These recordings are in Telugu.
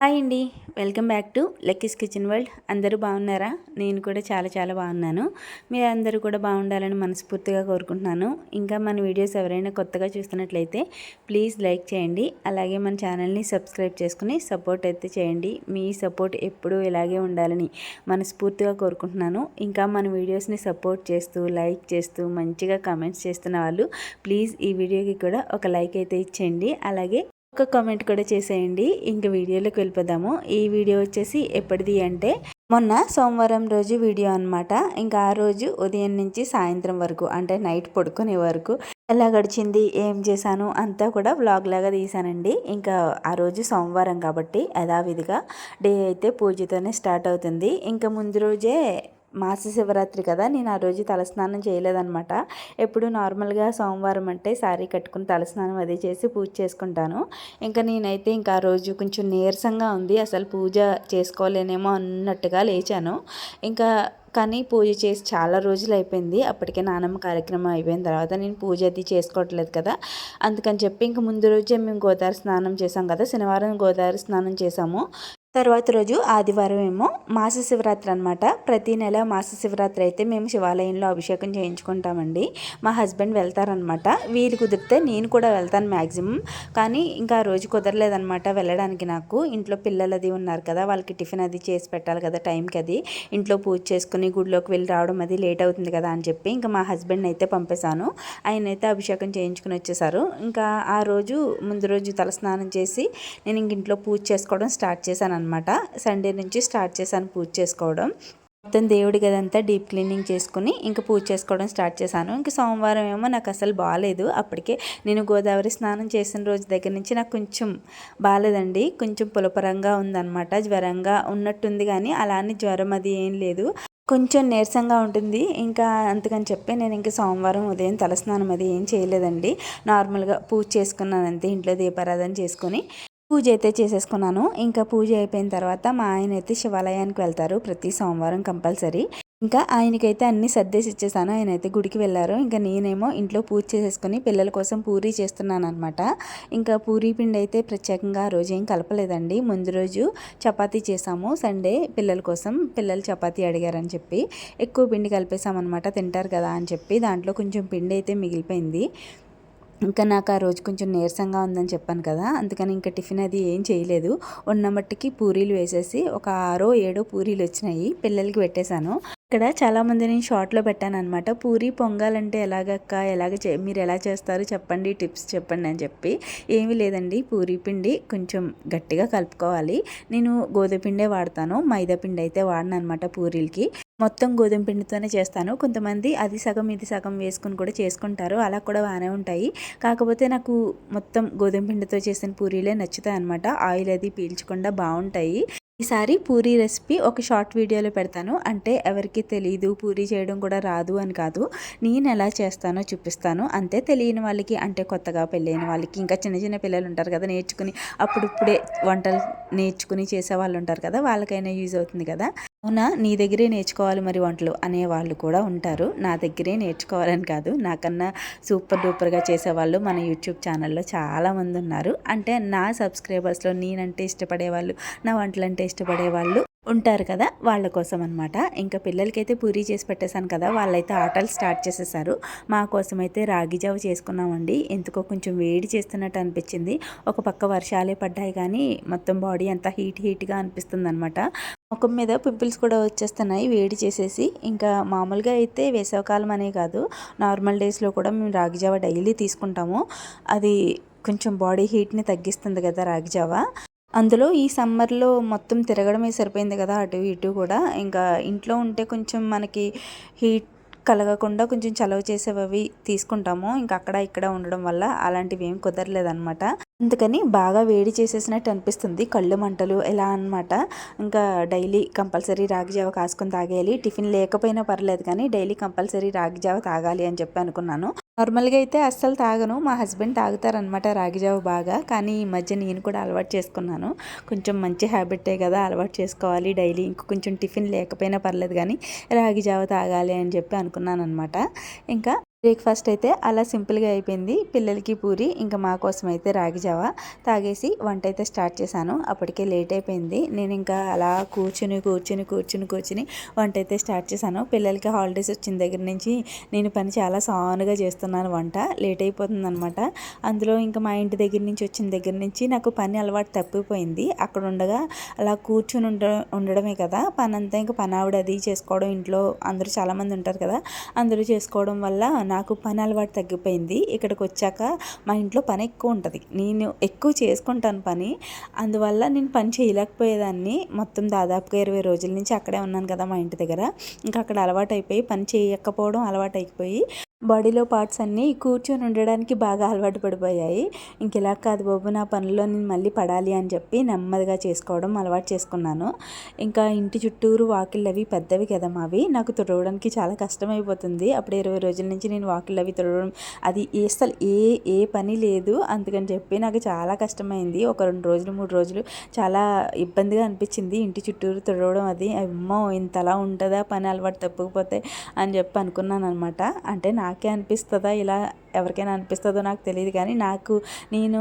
హాయ్ అండి. Welcome back to Lucky's kitchen world. అందరూ బాగున్నారా? నేను కూడా చాలా చాలా బాగున్నాను. మీరు అందరూ కూడా బాగుండాలని మనస్ఫూర్తిగా కోరుకుంటున్నాను. ఇంకా మన వీడియోస్ ఎవరైనా కొత్తగా చూస్తున్నట్లయితే ప్లీజ్ లైక్ చేయండి. అలాగే మన ఛానల్ని సబ్స్క్రైబ్ చేసుకుని సపోర్ట్ అయితే చేయండి. మీ సపోర్ట్ ఎప్పుడూ ఇలాగే ఉండాలని మనస్ఫూర్తిగా కోరుకుంటున్నాను. ఇంకా మన వీడియోస్ని సపోర్ట్ చేస్తూ లైక్ చేస్తూ మంచిగా కామెంట్స్ చేస్తున్న వాళ్ళు ప్లీజ్ ఈ వీడియోకి కూడా ఒక లైక్ అయితే ఇచ్చేయండి. అలాగే ఒక కామెంట్ కూడా చేసేయండి. ఇంక వీడియోలోకి వెళ్ళిపోదాము. ఈ వీడియో వచ్చేసి ఎప్పటిది అంటే మొన్న సోమవారం రోజు వీడియో అనమాట ఇంకా ఆ రోజు ఉదయం నుంచి సాయంత్రం వరకు అంటే నైట్ పడుకునే వరకు ఎలా గడిచింది ఏం చేశాను అంతా కూడా వ్లాగ్ లాగా తీసానండి ఇంకా ఆ రోజు సోమవారం కాబట్టి యథావిధిగా డే అయితే పూజతోనే స్టార్ట్ అవుతుంది. ఇంకా ముందు రోజే మాస శివరాత్రి కదా నేను ఆ రోజు తలస్నానం చేయలేదనమాట ఎప్పుడు నార్మల్గా సోమవారం అంటే శారీ కట్టుకుని తలస్నానం అది చేసి పూజ చేసుకుంటాను. ఇంకా నేనైతే ఇంకా ఆ రోజు కొంచెం నీరసంగా ఉంది అసలు పూజ చేసుకోలేనేమో అన్నట్టుగా లేచాను. ఇంకా కానీ పూజ చేసి చాలా రోజులు అయిపోయింది అప్పటికే నానమ్మ కార్యక్రమం అయిపోయిన తర్వాత నేను పూజ అది చేసుకోవట్లేదు కదా. అందుకని చెప్పి ఇంక ముందు రోజే మేము గోదావరి స్నానం చేసాం కదా శనివారం గోదావరి స్నానం చేసాము తర్వాత రోజు ఆదివారం ఏమో మాస శివరాత్రి అనమాట ప్రతి నెల మాస శివరాత్రి అయితే మేము శివాలయంలో అభిషేకం చేయించుకుంటామండి. మా హస్బెండ్ వెళ్తారనమాట వీలు కుదిరితే నేను కూడా వెళ్తాను మ్యాక్సిమం కానీ ఇంకా రోజు కుదరలేదనమాట వెళ్ళడానికి నాకు. ఇంట్లో పిల్లలు అది ఉన్నారు కదా వాళ్ళకి టిఫిన్ అది చేసి పెట్టాలి కదా టైంకి అది. ఇంట్లో పూజ చేసుకుని గుడిలోకి వెళ్ళి రావడం అది లేట్ అవుతుంది కదా అని చెప్పి ఇంకా మా హస్బెండ్ అయితే పంపేశాను. ఆయన అయితే అభిషేకం చేయించుకుని వచ్చేసారు ఇంకా ఆ రోజు ముందు రోజు తలస్నానం చేసి నేను ఇంక ఇంట్లో పూజ చేసుకోవడం స్టార్ట్ చేశాను అనమాట సండే నుంచి స్టార్ట్ చేశాను పూజ చేసుకోవడం. మొత్తం దేవుడి గదంతా డీప్ క్లీనింగ్ చేసుకుని ఇంకా పూజ చేసుకోవడం స్టార్ట్ చేశాను. ఇంకా సోమవారం ఏమో నాకు అసలు బాగాలేదు అప్పటికే నేను గోదావరి స్నానం చేసిన రోజు దగ్గర నుంచి నాకు కొంచెం బాగాలేదండి కొంచెం పులపరంగా ఉందన్నమాట. జ్వరంగా ఉన్నట్టుంది కానీ అలానే జ్వరం అది ఏం లేదు. కొంచెం నీరసంగా ఉంటుంది. ఇంకా అందుకని చెప్పి నేను ఇంకా సోమవారం ఉదయం తలస్నానం అది ఏం చేయలేదండి. నార్మల్గా పూజ చేసుకున్నాను అంతే ఇంట్లో దీపారాధన చేసుకొని. పూజ అయితే చేసేసుకున్నాను. ఇంకా పూజ అయిపోయిన తర్వాత మా ఆయన అయితే శివాలయానికి వెళ్తారు ప్రతి సోమవారం కంపల్సరీ. ఇంకా ఆయనకైతే అన్ని సర్దేసి ఇచ్చేసాను. ఆయన అయితే గుడికి వెళ్ళారు. ఇంకా నేనేమో ఇంట్లో పూజ చేసేసుకుని పిల్లల కోసం పూరీ చేస్తున్నాను అనమాట ఇంకా పూరీ పిండి అయితే ప్రత్యేకంగా ఆ రోజు ఏం కలపలేదండి. ముందు రోజు చపాతీ చేసాము. సండే పిల్లల కోసం పిల్లలు చపాతీ అడిగారని చెప్పి ఎక్కువ పిండి కలిపేసామన్నమాట తింటారు కదా అని చెప్పి దాంట్లో కొంచెం పిండి అయితే మిగిలిపోయింది. ఇంకా నాకు ఆ రోజు కొంచెం నీరసంగా ఉందని చెప్పాను కదా అందుకని ఇంకా టిఫిన్ అది ఏం చేయలేదు. ఉన్న మట్టికి పూరీలు వేసేసి ఒక ఆరో ఏడో పూరీలు వచ్చినాయి పిల్లలకి పెట్టేశాను. ఇక్కడ చాలామంది నేను షార్ట్లో పెట్టాను అనమాట పూరి పొంగాలంటే ఎలాగక్క ఎలాగ మీరు ఎలా చేస్తారు? చెప్పండి టిప్స్ చెప్పండి అని చెప్పి. ఏమీ లేదండి. పూరి పిండి కొంచెం గట్టిగా కలుపుకోవాలి. నేను గోధుమ పిండే వాడతాను. మైదా పిండి అయితే వాడను అనమాట పూరీలకి. మొత్తం గోధుమ పిండితోనే చేస్తాను. కొంతమంది అది సగం ఇది సగం వేసుకుని కూడా చేసుకుంటారు. అలా కూడా బాగానే ఉంటాయి. కాకపోతే నాకు మొత్తం గోధుమ పిండితో చేసిన పూరీలే నచ్చుతాయి అనమాట ఆయిల్ అది పీల్చకుండా బాగుంటాయి. ఈసారి పూరీ రెసిపీ ఒక షార్ట్ వీడియోలో పెడతాను. అంటే ఎవరికి తెలియదు పూరీ చేయడం కూడా రాదు అని కాదు. నేను ఎలా చేస్తానో చూపిస్తాను. అంతే తెలియని వాళ్ళకి అంటే కొత్తగా పెళ్ళైన వాళ్ళకి ఇంకా చిన్న చిన్న పిల్లలు ఉంటారు కదా నేర్చుకుని అప్పుడిప్పుడే వంటలు నేర్చుకుని చేసే వాళ్ళు ఉంటారు కదా వాళ్ళకైనా యూజ్ అవుతుంది కదా. అవునా? నీ దగ్గరే నేర్చుకోవాలి మరి వంటలు అనే వాళ్ళు కూడా ఉంటారు. నా దగ్గరే నేర్చుకోవాలని కాదు. నాకన్నా సూపర్ డూపర్గా చేసేవాళ్ళు మన యూట్యూబ్ ఛానల్లో చాలామంది ఉన్నారు. అంటే నా సబ్స్క్రైబర్స్లో నేనంటే ఇష్టపడే వాళ్ళు నా వంటలంటే ఇష్టపడే వాళ్ళు ఉంటారు కదా వాళ్ళ కోసం అనమాట ఇంకా పిల్లలకైతే పూరి చేసి పెట్టేశాను కదా వాళ్ళైతే ఆటలు స్టార్ట్ చేసేసారు మా కోసం అయితే రాగి జావ చేసుకున్నామండి. ఎందుకో కొంచెం వేడి చేస్తున్నట్టు అనిపించింది. ఒక పక్క వర్షాలే పడ్డాయి కానీ మొత్తం బాడీ అంతా హీట్ హీట్గా అనిపిస్తుంది అనమాట ముఖం మీద పింపుల్స్ కూడా వచ్చేస్తున్నాయి వేడి చేసేసి. ఇంకా మామూలుగా అయితే వేసవకాలం అనే కాదు. నార్మల్ డేస్లో కూడా మేము రాగి జావ డైలీ తీసుకుంటాము. అది కొంచెం బాడీ హీట్ని తగ్గిస్తుంది కదా రాగి జావ. అందులో ఈ సమ్మర్లో మొత్తం తిరగడమే సరిపోయింది కదా అటు ఇటు కూడా. ఇంకా ఇంట్లో ఉంటే కొంచెం మనకి హీట్ కలగకుండా కొంచెం చలవ చేసేవి తీసుకుంటాము. ఇంకా అక్కడ ఇక్కడ ఉండడం వల్ల అలాంటివి ఏం కుదరలేదనమాట అందుకని బాగా వేడి చేసేసినట్టు అనిపిస్తుంది. కళ్ళు మంటలు ఎలా అనమాట ఇంకా డైలీ కంపల్సరీ రాగి జావ కాసుకొని తాగేయాలి. టిఫిన్ లేకపోయినా పర్లేదు కానీ డైలీ కంపల్సరీ రాగి జావ తాగాలి అని చెప్పి అనుకున్నాను. నార్మల్గా అయితే అస్సలు తాగను. మా హస్బెండ్ తాగుతారనమాట రాగిజావ బాగా. కానీ ఈ మధ్య నేను కూడా అలవాటు చేసుకున్నాను. కొంచెం మంచి హ్యాబిటే కదా అలవాటు చేసుకోవాలి. డైలీ ఇంక కొంచెం టిఫిన్ లేకపోయినా పర్లేదు కానీ రాగిజావ తాగాలి అని చెప్పి అనుకున్నాను అనమాట ఇంకా బ్రేక్ఫాస్ట్ అయితే అలా సింపుల్గా అయిపోయింది. పిల్లలకి పూరి ఇంకా మా కోసం అయితే రాగి జావ తాగేసి వంట అయితే స్టార్ట్ చేశాను. అప్పటికే లేట్ అయిపోయింది. నేను ఇంకా అలా కూర్చుని కూర్చుని కూర్చుని కూర్చుని వంట అయితే స్టార్ట్ చేశాను. పిల్లలకి హాలిడేస్ వచ్చిన దగ్గర నుంచి నేను పని చాలా సానుగా చేస్తున్నాను వంట. లేట్ అయిపోతుంది అనమాట అందులో ఇంకా మా ఇంటి దగ్గర నుంచి వచ్చిన దగ్గర నుంచి నాకు పని అలవాటు తప్పిపోయింది. అక్కడ ఉండగా అలా కూర్చుని ఉండ ఉండడమే కదా. పని అంతా ఇంకా పని ఆవిడ అది చేసుకోవడం ఇంట్లో అందరూ చాలామంది ఉంటారు కదా. అందరూ చేసుకోవడం వల్ల నాకు పని అలవాటు తగ్గిపోయింది. ఇక్కడికి వచ్చాక మా ఇంట్లో పని ఎక్కువ ఉంటుంది. నేను ఎక్కువ చేసుకుంటాను పని. అందువల్ల నేను పని చేయలేకపోయేదాన్ని. మొత్తం దాదాపుగా ఇరవై రోజుల నుంచి అక్కడే ఉన్నాను కదా మా ఇంటి దగ్గర. ఇంకా అక్కడ అలవాటు అయిపోయి పని చేయకపోవడం అలవాటు అయిపోయి బాడీలో పార్ట్స్ అన్నీ కూర్చొని ఉండడానికి బాగా అలవాటు పడిపోయాయి. ఇంకెలా కాదు బాబు నా పనుల్లో నేను మళ్ళీ పడాలి అని చెప్పి నెమ్మదిగా చేసుకోవడం అలవాటు చేసుకున్నాను. ఇంకా ఇంటి చుట్టూరు వాకిళ్ళు అవి పెద్దవి కదా మావి. నాకు తుడవడానికి చాలా కష్టమైపోతుంది. అప్పుడు ఇరవై రోజుల నుంచి నేను వాకిళ్ళు అవి తుడవడం అది అసలు ఏ ఏ పని లేదు. అందుకని చెప్పి నాకు చాలా కష్టమైంది. ఒక రెండు రోజులు మూడు రోజులు చాలా ఇబ్బందిగా అనిపించింది. ఇంటి చుట్టూరు తుడవడం అది అమ్మో ఇంతలా ఉంటుందా పని అలవాటు తప్పకపోతే అని చెప్పి అనుకున్నాను అనమాట అంటే నాకే అనిపిస్తుందా? ఇలా ఎవరికైనా అనిపిస్తుందో నాకు తెలియదు కానీ నాకు నేను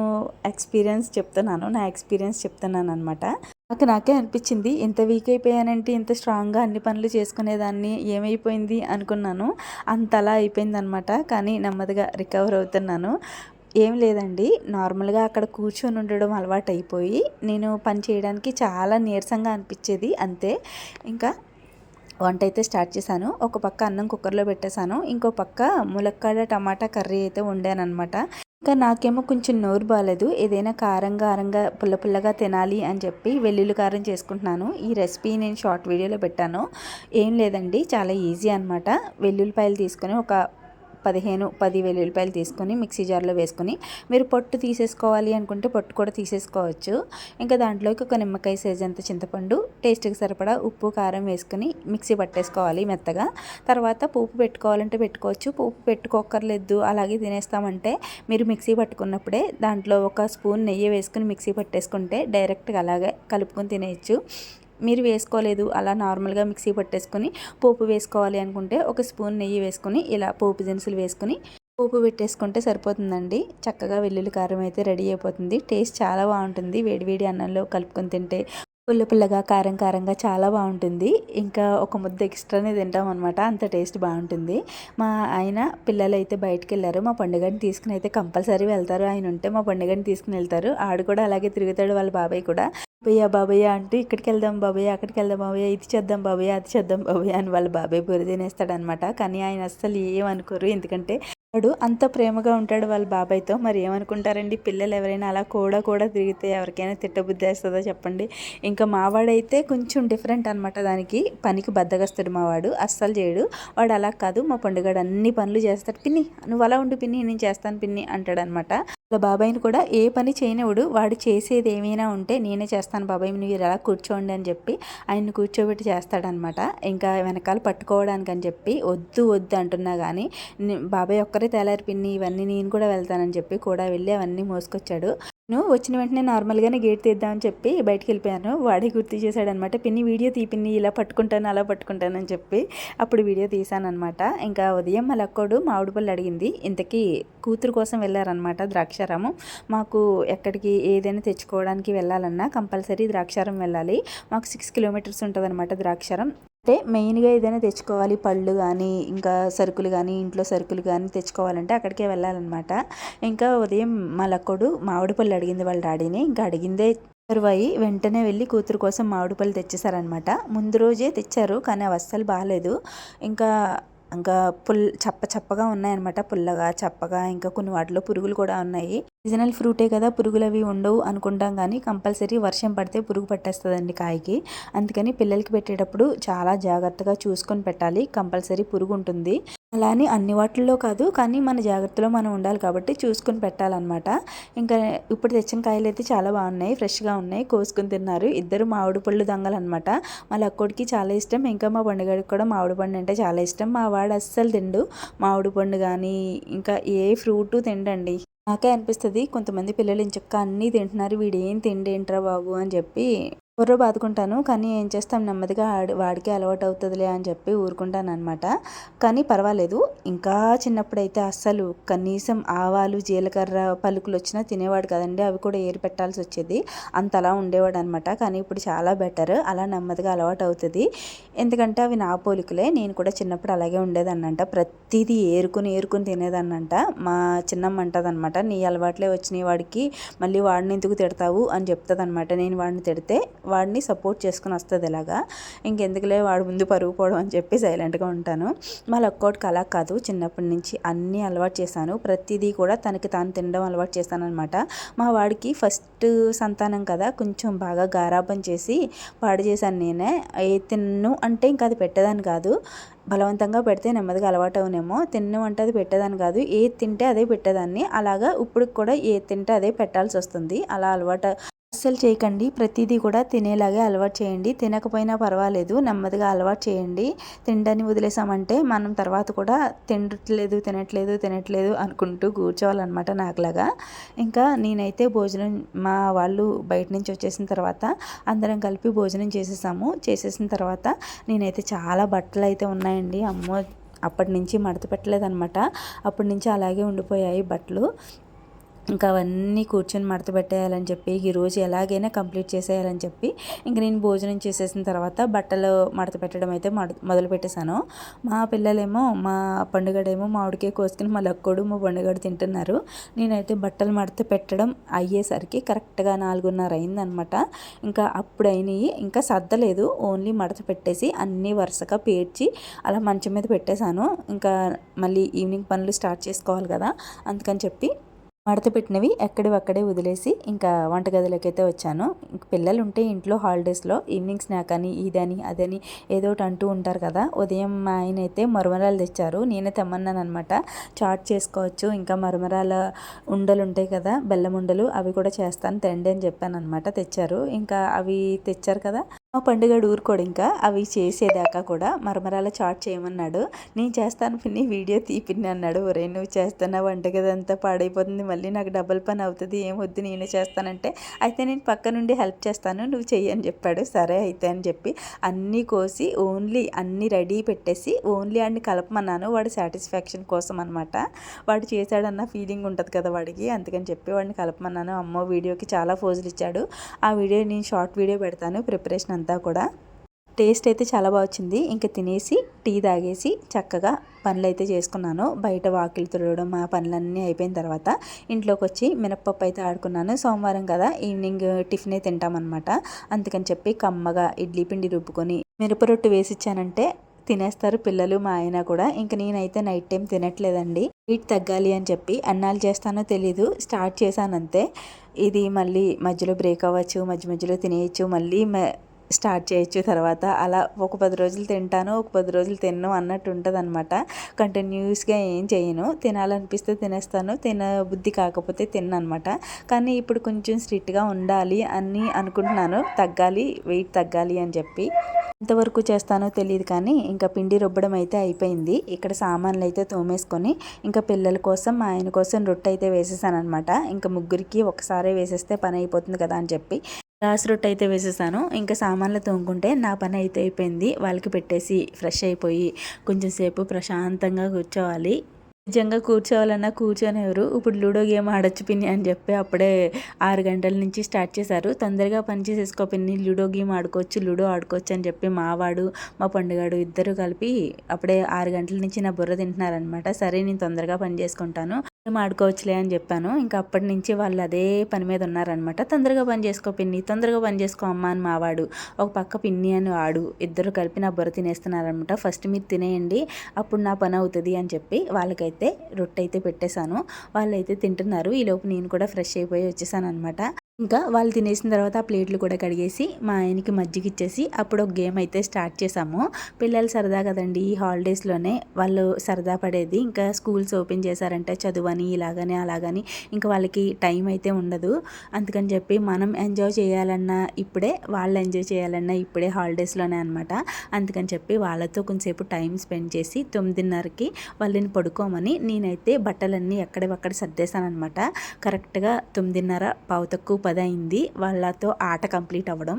ఎక్స్పీరియన్స్ చెప్తున్నాను. నా ఎక్స్పీరియన్స్ చెప్తున్నాను అనమాట నాకు నాకే అనిపించింది ఇంత వీక్ అయిపోయానంటే ఇంత స్ట్రాంగ్గా అన్ని పనులు చేసుకునేదాన్ని ఏమైపోయింది అనుకున్నాను. అంతలా అయిపోయింది అనమాట కానీ నెమ్మదిగా రికవర్ అవుతున్నాను. ఏం లేదండి నార్మల్గా అక్కడ కూర్చొని ఉండడం అలవాటు అయిపోయి నేను పని చేయడానికి చాలా నీరసంగా అనిపించేది అంతే. ఇంకా వంట అయితే స్టార్ట్ చేశాను. ఒక పక్క అన్నం కుక్కర్లో పెట్టేశాను. ఇంకో పక్క ములక్కాడ టమాటా కర్రీ అయితే వండాను అనమాట ఇంకా నాకేమో కొంచెం నోరు బాగాలేదు ఏదైనా కారం కారంగా పుల్ల పుల్లగా తినాలి అని చెప్పి వెల్లుల్లి కారం చేసుకుంటున్నాను. ఈ రెసిపీ నేను షార్ట్ వీడియోలో పెట్టాను. ఏం లేదండి. చాలా ఈజీ అనమాట వెల్లుల్లిపాయలు తీసుకొని ఒక పదిహేను పది వెల్లుల్లిపాయలు తీసుకొని మిక్సీ జార్లో వేసుకొని మీరు పొట్టు తీసేసుకోవాలి అనుకుంటే పొట్టు కూడా తీసేసుకోవచ్చు. ఇంకా దాంట్లోకి ఒక నిమ్మకాయ సైజ్ అంత చింతపండు టేస్ట్కి సరిపడా ఉప్పు కారం వేసుకొని మిక్సీ పట్టేసుకోవాలి మెత్తగా. తర్వాత పోపు పెట్టుకోవాలంటే పెట్టుకోవచ్చు. పోపు పెట్టుకోకర్లేదు అలాగే తినేస్తామంటే మీరు మిక్సీ పట్టుకున్నప్పుడే దాంట్లో ఒక స్పూన్ నెయ్యి వేసుకుని మిక్సీ పట్టేసుకుంటే డైరెక్ట్గా అలాగే కలుపుకొని తినేయచ్చు. మీరు వేసుకోలేదు అలా నార్మల్గా మిక్సీ పట్టేసుకొని పోపు వేసుకోవాలి అనుకుంటే ఒక స్పూన్ నెయ్యి వేసుకొని ఇలా పోపు దినుసులు వేసుకొని పోపు పెట్టేసుకుంటే సరిపోతుందండి. చక్కగా వెల్లుల్లి కారం అయితే రెడీ అయిపోతుంది. టేస్ట్ చాలా బాగుంటుంది. వేడివేడి అన్నంలో కలుపుకొని తింటే పుల్ల పుల్లగా కారం కారంగా చాలా బాగుంటుంది. ఇంకా ఒక ముద్ద ఎక్స్ట్రానే తింటాం అనమాట అంత టేస్ట్ బాగుంటుంది. మా ఆయన పిల్లలు అయితే బయటకు వెళ్ళారు. మా పండుగని తీసుకుని అయితే కంపల్సరీ వెళ్తారు. ఆయన ఉంటే మా పండుగని తీసుకుని వెళ్తారు. ఆడు కూడా అలాగే తిరుగుతాడు వాళ్ళ బాబాయ్ కూడా. బాబయ్య బాబయ్య అంటూ ఇక్కడికి వెళ్దాం బాబయ్య అక్కడికి వెళ్దాం బాబయ్య ఇది చేద్దాం బాబయ్య అది చేద్దాం బాబయ్య అని వాళ్ళ బాబాయ్ బురి తినేస్తాడనమాట కానీ ఆయన అస్సలు ఏమనుకోరు. ఎందుకంటే వాడు అంత ప్రేమగా ఉంటాడు వాళ్ళ బాబాయ్తో. మరి ఏమనుకుంటారండి? పిల్లలు ఎవరైనా అలా కూడా కూడా తిరిగితే ఎవరికైనా తిట్టబుద్ధి వేస్తుందో చెప్పండి? ఇంకా మావాడైతే కొంచెం డిఫరెంట్ అనమాట దానికి పనికి బద్దగస్తాడు మావాడు అస్సలు చేయడు. వాడు అలా కాదు. మా పండుగడు అన్ని పనులు చేస్తాడు. పిన్ని నువ్వు అలా ఉండి పిన్ని నేను చేస్తాను పిన్ని అంటాడనమాట వాళ్ళ బాబాయ్ని కూడా ఏ పని చేయనివాడు వాడు చేసేది ఏమైనా ఉంటే నేనే చేస్తాను బాబాయ్ మీరు ఎలా కూర్చోండి అని చెప్పి ఆయన్ని కూర్చోబెట్టి చేస్తాడనమాట. ఇంకా వెనకాల పట్టుకోవడానికి అని చెప్పి వద్దు వద్దు అంటున్నా కానీ బాబాయ్ ఒక్కరే తేలారి పిన్ని ఇవన్నీ నేను కూడా వెళ్తానని చెప్పి కూడా వెళ్ళి అవన్నీ మోసుకొచ్చాడు. నేను వచ్చిన వెంటనే నార్మల్గానే గేట్ తీద్దామని చెప్పి బయటికి వెళ్ళిపోయాను. వాడే గుర్తు చేశాడనమాట పిన్ని వీడియో తీపిన్ని ఇలా పట్టుకుంటాను అలా పట్టుకుంటాను అని చెప్పి అప్పుడు వీడియో తీశానమాట ఇంకా ఉదయం మా లక్కోడు మామిడి పళ్ళు అడిగింది ఇంతకీ కూతురు కోసం వెళ్ళారనమాట ద్రాక్షారామం. మాకు ఎక్కడికి ఏదైనా తెచ్చుకోవడానికి వెళ్ళాలన్నా కంపల్సరీ ద్రాక్షారం వెళ్ళాలి. మాకు సిక్స్ కిలోమీటర్స్ ఉంటుంది ద్రాక్షారం అంటే మెయిన్గా ఏదైనా తెచ్చుకోవాలి. పళ్ళు కానీ ఇంకా సరుకులు కానీ ఇంట్లో సరుకులు కానీ తెచ్చుకోవాలంటే అక్కడికే వెళ్ళాలన్నమాట. ఇంకా ఉదయం మా మామిడి పళ్ళు అడిగింది వాళ్ళ డాడీని. ఇంకా అడిగిందే తరువాయి వెంటనే వెళ్ళి కూతురు కోసం మామిడి పళ్ళు తెచ్చేసారనమాట ముందు రోజే తెచ్చారు కానీ అవి అస్సలు బాగాలేదు ఇంకా ఇంకా పుల్ చప్ప చప్పగా ఉన్నాయన్నమాట. పుల్లగా చప్పగా ఇంకా కొన్ని వాటిలో పురుగులు కూడా ఉన్నాయి. సీజనల్ ఫ్రూటే కదా పురుగులు అవి ఉండవు అనుకుంటాం కానీ కంపల్సరీ వర్షం పడితే పురుగు పట్టేస్తుందండి కాయకి. అందుకని పిల్లలకి పెట్టేటప్పుడు చాలా జాగ్రత్తగా చూసుకొని పెట్టాలి. కంపల్సరీ పురుగు ఉంటుంది. అలా అని అన్ని వాటిల్లో కాదు కానీ మన జాగ్రత్తలో మనం ఉండాలి కాబట్టి చూసుకొని పెట్టాలన్నమాట. ఇంకా ఇప్పుడు తెచ్చిన కాయలు అయితే చాలా బాగున్నాయి ఫ్రెష్గా ఉన్నాయి కోసుకుని తిన్నారు. ఇద్దరు మామిడి పళ్ళు దొంగలు అనమాట మా లక్కోడికి చాలా ఇష్టం ఇంకా మా పండుగడికి కూడా మామిడి పండు అంటే చాలా ఇష్టం. మా వాడు అస్సలు తిండు మామిడి పండు కానీ ఇంకా ఏ ఫ్రూటు తిండండి. నాకే అనిపిస్తుంది కొంతమంది పిల్లలు ఇంచక్క అన్నీ తింటున్నారు వీడు ఏం తిండేంట్రా బాబు అని చెప్పి బుర్ర బాదుకుంటాను కానీ ఏం చేస్తాం? నెమ్మదిగా వాడికి అలవాటు అవుతుందిలే అని చెప్పి ఊరుకుంటాను అనమాట కానీ పర్వాలేదు. ఇంకా చిన్నప్పుడైతే అస్సలు కనీసం ఆవాలు జీలకర్ర పలుకులు వచ్చినా తినేవాడు కదండి. అవి కూడా ఏరి పెట్టాల్సి వచ్చేది అంతలా ఉండేవాడు అనమాట కానీ ఇప్పుడు చాలా బెటర్. అలా నెమ్మదిగా అలవాటు అవుతుంది ఎందుకంటే అవి నా పోలికలే. నేను కూడా చిన్నప్పుడు అలాగే ఉండేదన్నంట. ప్రతిదీ ఏరుకుని ఏరుకుని తినేదన్నంట. మా చిన్నమ్మ అంటదనమాట నీ అలవాట్లే వచ్చినాయి వాడికి. మళ్ళీ వాడిని ఎందుకు తిడతావు? అని చెప్తుంది నేను వాడిని తిడితే వాడిని సపోర్ట్ చేసుకుని వస్తుంది ఇలాగా ఇంకెందుకులే వాడు ముందు పరుగు పోవడం అని చెప్పి సైలెంట్గా ఉంటాను. మా లక్కోటికి అలా కాదు. చిన్నప్పటి నుంచి అన్నీ అలవాటు చేశాను. ప్రతిదీ కూడా తనకి తాను తినడం అలవాటు చేశానమాట అనమాట మా వాడికి ఫస్ట్ సంతానం కదా కొంచెం బాగా గారాబం చేసి పాడు చేశాను నేనే. ఏ తిన్ను అంటే ఇంకా అది పెట్టేదాన్ని కాదు. బలవంతంగా పెడితే నెమ్మదిగా అలవాటు అవునేమో. తిన్ను అంటే అది పెట్టేదాన్ని కాదు. ఏది తింటే అదే పెట్టేదాన్ని. అలాగా ఇప్పుడు కూడా ఏది తింటే అదే పెట్టాల్సి వస్తుంది. అలా అలవాటు అస్సలు చేయకండి. ప్రతిదీ కూడా తినేలాగే అలవాటు చేయండి. తినకపోయినా పర్వాలేదు. నెమ్మదిగా అలవాటు చేయండి. తిండని వదిలేసామంటే మనం తర్వాత కూడా తినట్లేదు తినట్లేదు తినట్లేదు అనుకుంటూ కూర్చోవాలన్నమాట నాకులాగా. ఇంకా నేనైతే భోజనం మా వాళ్ళు బయట నుంచి వచ్చేసిన తర్వాత అందరం కలిపి భోజనం చేసేసాము. చేసేసిన తర్వాత నేనైతే చాలా బట్టలు అయితే ఉన్నాయండి. అమ్మో! అప్పటి నుంచి మడత పెట్టలేదన్నమాట. అప్పటి నుంచి అలాగే ఉండిపోయాయి బట్టలు. ఇంకా అవన్నీ కూర్చొని మడత పెట్టేయాలని చెప్పి ఈరోజు ఎలాగైనా కంప్లీట్ చేసేయాలని చెప్పి ఇంక నేను భోజనం చేసేసిన తర్వాత బట్టలు మడత పెట్టడం అయితే మొదలు పెట్టేశాను. మా పిల్లలేమో మా పండుగడేమో మామిడికే కోసుకుని మా లక్కోడు మా పండుగడు తింటున్నారు. నేనైతే బట్టలు మడత పెట్టడం అయ్యేసరికి కరెక్ట్గా నాలుగున్నర అయిందనమాట. ఇంకా అప్పుడు అయినాయి ఇంకా సర్దలేదు. ఓన్లీ మడత పెట్టేసి అన్నీ వరుసగా పేర్చి అలా మంచం మీద పెట్టేశాను. ఇంకా మళ్ళీ ఈవినింగ్ పనులు స్టార్ట్ చేసుకోవాలి కదా అందుకని చెప్పి మడత పెట్టినవి ఎక్కడివక్కడే వదిలేసి ఇంకా వంటగదిలోకి అయితే వచ్చాను. పిల్లలు ఉంటే ఇంట్లో హాలిడేస్లో ఈవినింగ్ స్నాక్ అని ఇదని అదని ఏదో ఒకటి అంటూ ఉంటారు కదా. ఉదయం మా ఆయన అయితే మరమరాలు తెచ్చారు. నేనే తెమ్మన్నాను అనమాట చాట్ చేసుకోవచ్చు. ఇంకా మరమరాల ఉండలు ఉంటాయి కదా బెల్లం ఉండలు అవి కూడా చేస్తాను తెండి అని చెప్పాను అనమాట తెచ్చారు. ఇంకా అవి తెచ్చారు కదా. మా పండుగ ఊరుకోడు ఇంకా. అవి చేసేదాకా కూడా మరమరాల చాట్ చేయమన్నాడు. నేను చేస్తాను పిన్ని వీడియో తీపిన్ని అన్నాడు. ఒరే నువ్వు చేస్తున్నావు వంటగదంతా పాడైపోతుంది. మళ్ళీ నాకు డబల్ పని అవుతుంది. ఏం వద్దు నేను చేస్తానంటే అయితే నేను పక్క నుండి హెల్ప్ చేస్తాను. నువ్వు చెయ్యి అని చెప్పాడు. సరే అయితే అని చెప్పి అన్నీ కోసి ఓన్లీ అన్నీ రెడీ పెట్టేసి ఓన్లీ అన్ని కలపమన్నాను. వాడి సాటిస్ఫాక్షన్ కోసం అనమాట వాడు చేశాడన్న ఫీలింగ్ ఉంటుంది కదా వాడికి. అందుకని చెప్పి వాడిని కలపమన్నాను. అమ్మో వీడియోకి చాలా ఫోజులు ఇచ్చాడు. ఆ వీడియో నేను షార్ట్ వీడియో పెడతాను. ప్రిపరేషన్ అంతా కూడా. టేస్ట్ అయితే చాలా బాగా వచ్చింది. ఇంకా తినేసి టీ తాగేసి చక్కగా పనులు అయితే చేసుకున్నాను. బయట వాకిలు తుడవడం ఆ పనులన్నీ అయిపోయిన తర్వాత ఇంట్లోకి వచ్చి మినప్పప్పు అయితే ఆడుకున్నాను. సోమవారం కదా ఈవినింగ్ టిఫినే తింటామన్నమాట. అందుకని చెప్పి కమ్మగా ఇడ్లీ పిండి రుబ్బుకొని మిరప రొట్టు వేసిచ్చానంటే తినేస్తారు పిల్లలు మా ఆయన కూడా. ఇంకా నేనైతే నైట్ టైం తినట్లేదండి. హీట్ తగ్గాలి అని చెప్పి అన్నాలు చేస్తానో తెలీదు. స్టార్ట్ చేశానంతే. ఇది మళ్ళీ మధ్యలో బ్రేక్ అవ్వచ్చు మధ్య మధ్యలో తినేయచ్చు మళ్ళీ స్టార్ట్ చేయొచ్చు తర్వాత. అలా ఒక పది రోజులు తింటాను ఒక పది రోజులు తిన్ను అన్నట్టు ఉంటుంది అనమాట కంటిన్యూస్గా ఏం చేయను. తినాలనిపిస్తే తినేస్తాను. తిన బుద్ధి కాకపోతే తిన్ననమాట కానీ ఇప్పుడు కొంచెం స్ట్రిక్ట్గా ఉండాలి అని అనుకుంటున్నాను. తగ్గాలి వెయిట్ తగ్గాలి అని చెప్పి. ఎంతవరకు చేస్తానో తెలియదు కానీ ఇంకా పిండి రుబ్బడం అయితే అయిపోయింది. ఇక్కడ సామాన్లు అయితే తోమేసుకొని ఇంకా పిల్లల కోసం మా ఆయన కోసం రొట్టె అయితే వేసేసాను అనమాట ఇంకా ముగ్గురికి ఒకసారే వేసేస్తే పని అయిపోతుంది కదా అని చెప్పి. గ్లాస్ రొట్టె అయితే వేసేసాను. ఇంకా సామాన్లు తోముకుంటే నా పని అయితే అయిపోయింది. వాళ్ళకి పెట్టేసి ఫ్రెష్ అయిపోయి కొంచెం సేపు ప్రశాంతంగా కూర్చోవాలి. నిజంగా కూర్చోవాలన్నా కూర్చొనేవారు ఇప్పుడు లూడో గేమ్ ఆడొచ్చు పిన్ని అని చెప్పి అప్పుడే ఆరు గంటల నుంచి స్టార్ట్ చేశారు. తొందరగా పని చేసేసుకో పిన్ని. లూడో గేమ్ ఆడుకోవచ్చు లూడో ఆడుకోవచ్చు అని చెప్పి మావాడు మా పండుగాడు ఇద్దరు కలిపి అప్పుడే ఆరు గంటల నుంచి నా బుర్ర తింటున్నారనమాట సరే నేను తొందరగా పని చేసుకుంటాను. గేమ్ ఆడుకోవచ్చులే అని చెప్పాను. ఇంకా అప్పటి నుంచి వాళ్ళు అదే పని మీద ఉన్నారనమాట తొందరగా పని చేసుకో పిన్ని. తొందరగా పని చేసుకో అమ్మ అని మావాడు ఒక పక్క పిన్ని అని వాడు ఇద్దరు కలిపి నా బుర్ర తినేస్తున్నారనమాట ఫస్ట్ మీరు తినేయండి అప్పుడు నా పని అవుతుంది అని చెప్పి వాళ్ళకైతే రొట్టె అయితే పెట్టేశాను. వాళ్ళైతే తింటున్నారు. ఈలోపు నేను కూడా ఫ్రెష్ అయిపోయి వచ్చేసాను అనమాట ఇంకా వాళ్ళు తినేసిన తర్వాత ఆ ప్లేట్లు కూడా కడిగేసి మా ఆయనకి మజ్జిగ ఇచ్చేసి అప్పుడు ఒక గేమ్ అయితే స్టార్ట్ చేసాము పిల్లలు సరదా కదండి ఈ హాలిడేస్లోనే. వాళ్ళు సరదా పడేది. ఇంకా స్కూల్స్ ఓపెన్ చేశారంటే చదువని ఇలాగని అలాగని. ఇంకా వాళ్ళకి టైం అయితే ఉండదు. అందుకని చెప్పి మనం ఎంజాయ్ చేయాలన్నా ఇప్పుడే వాళ్ళు ఎంజాయ్ చేయాలన్నా ఇప్పుడే హాలిడేస్లోనే అనమాట అందుకని చెప్పి వాళ్ళతో కొంచెంసేపు టైం స్పెండ్ చేసి తొమ్మిదిన్నరకి వాళ్ళని పడుకోమని నేనైతే బట్టలన్నీ ఎక్కడెక్కడ సర్దేశాను అనమాట కరెక్ట్గా తొమ్మిదిన్నర పావు తక్కువ పది అయింది వాళ్ళతో ఆట కంప్లీట్ అవ్వడం.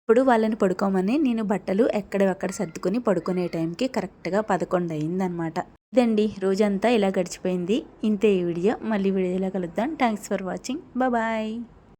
ఇప్పుడు వాళ్ళని పడుకోమని నేను బట్టలు ఎక్కడెక్కడ సర్దుకుని పడుకునే టైంకి కరెక్ట్గా పదకొండు అయిందనమాట ఇదండి రోజంతా ఇలా గడిచిపోయింది. ఇంతే ఈ వీడియో. మళ్ళీ వీడియోలో కలుద్దాం. Thanks for watching. బాయ్.